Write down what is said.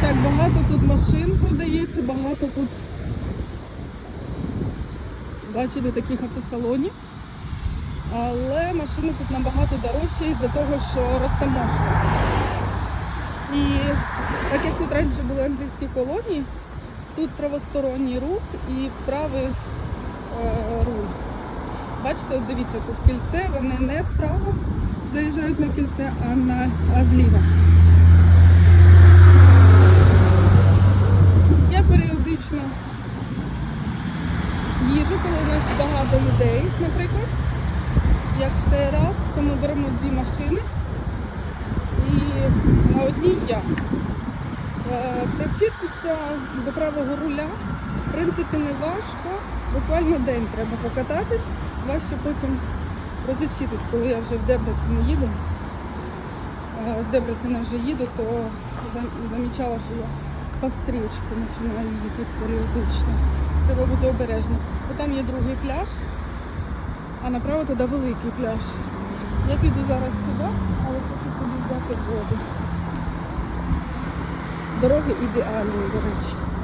Так, багато тут машин продається, багато тут бачите таких автосалонів. Але машини тут набагато дорожчі із-за того, що розтаможка. І так як тут раніше були англійські колонії, тут правосторонній рух і правий е, руль. Бачите, от дивіться, тут кільце, вони не справа заїжджають на кільце, а, на, а зліва. Я періодично їжу, коли у нас багато людей, наприклад. Як в цей раз, то ми беремо дві машини і на одній я. Е, Привчитися до правого руля, в принципі, не важко. Буквально день треба покататись, важче потім розучитись, коли я вже в Дебрецені їду. Е, З Дебрецена вже їду, то замічала, що я по стрічці починаю їхати періодично. Треба бути обережно. Бо там є другий пляж, а направо туди великий пляж. Я піду зараз сюди, але хочу собі взяти воду. Дороги ідеальні, до речі.